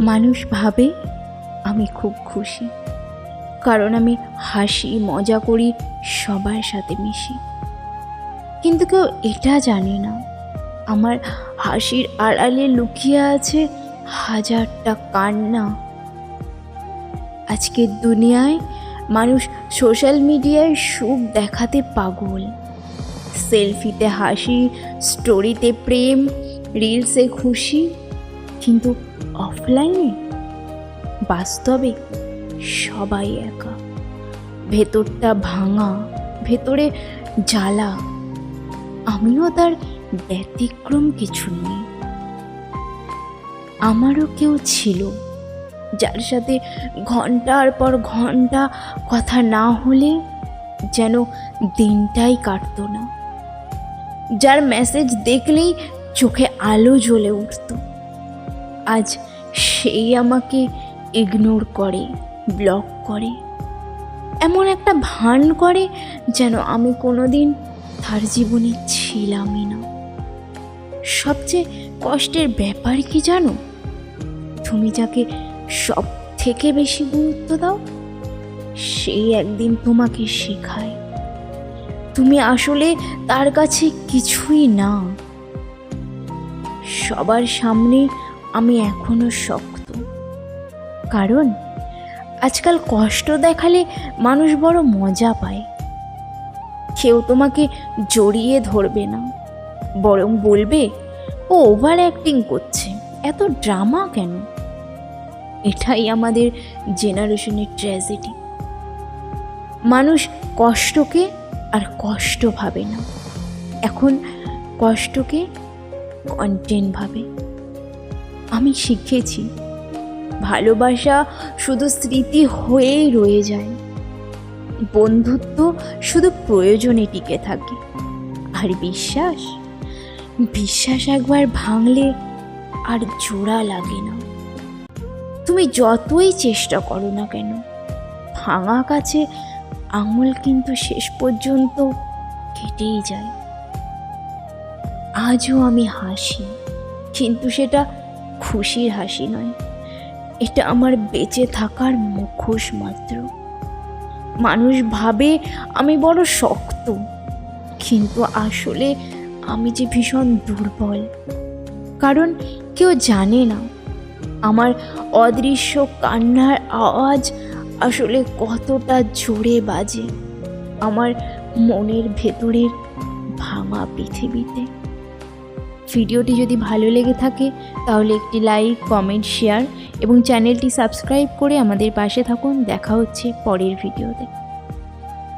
মানুষ ভাবে, আমি খুব খুশি। কারণ আমি হাসি, মজা করি, সবার সাথে মিশি। কিন্তু কেউ এটা জানে না, আমার হাসির আড়ালে লুকিয়ে আছে হাজারটা কান্না। আজকের দুনিয়ায় মানুষ সোশ্যাল মিডিয়ায় সুখ দেখাতে পাগল। সেলফিতে হাসি, স্টোরিতে প্রেম, রিলসে খুশি। কিন্তু অফলাইনে বাস্তবে সবাই একা। ভেতরটা ভাঙা, ভেতরে জ্বালা। আমিও তার ব্যতিক্রম কিছু নেই। আমারও কেউ ছিল, যার সাথে ঘণ্টার পর ঘণ্টা কথা না হলে যেন দিনটাই কাটতো না। যার মেসেজ দেখলেই চোখে আলো জ্বলে উঠত। আজ সেই আমাকে ইগনোর করে ব্লক করে। এমন একটা ভান করে যেন আমি কোনোদিন তার জীবনে ছিলামই না। সবচেয়ে কষ্টের ব্যাপার কি জানো? তুমি যাকে সব থেকে বেশি গুরুত্ব দাও সেই একদিন তোমাকে শেখায়। তুমি আসলে তার কাছে কিছুই না। সবার সামনে আমি এখনও শক্ত। কারণ আজকাল কষ্ট দেখালে মানুষ বড় মজা পায়। কেউ তোমাকে জড়িয়ে ধরবে না। বরং বলবে, ও ওভার অ্যাক্টিং করছে। এত ড্রামা কেন? এটাই আমাদের জেনারেশনের ট্র্যাজেডি। মানুষ কষ্টকে আর কষ্ট ভাবে না। এখন কষ্টকে কন্টেন্ট ভাবে। আমি শিখেছি। ভালোবাসা শুধু স্মৃতি হয়েই রয়ে যায়। বন্ধুত্ব শুধু প্রয়োজনে টিকে থাকে। আর বিশ্বাস? বিশ্বাস একবার ভাঙলে আর জোড়া লাগে না। তুমি যতই চেষ্টা করো না কেন, ভাঙা কাছে আঙুল কিন্তু শেষ পর্যন্ত কেটেই যায়। আজও আমি হাসি, কিন্তু সেটা খুশির হাসি নয়। এটা আমার বেঁচে থাকার মুখোশ মাত্র। মানুষ ভাবে আমি বড় শক্ত, কিন্তু আসলে আমি যে ভীষণ দুর্বল। কারণ কেউ জানে না, আমার অদৃশ্য কান্নার আওয়াজ আসলে কতটা জোরে বাজে। আমার মনের ভেতরের ভাঙা পৃথিবীতে। ভিডিওটি যদি ভালো লেগে থাকে, তাহলে একটি লাইক, কমেন্ট, শেয়ার এবং চ্যানেলটি সাবস্ক্রাইব করে আমাদের পাশে থাকুন। দেখা হচ্ছে পরের ভিডিওতে।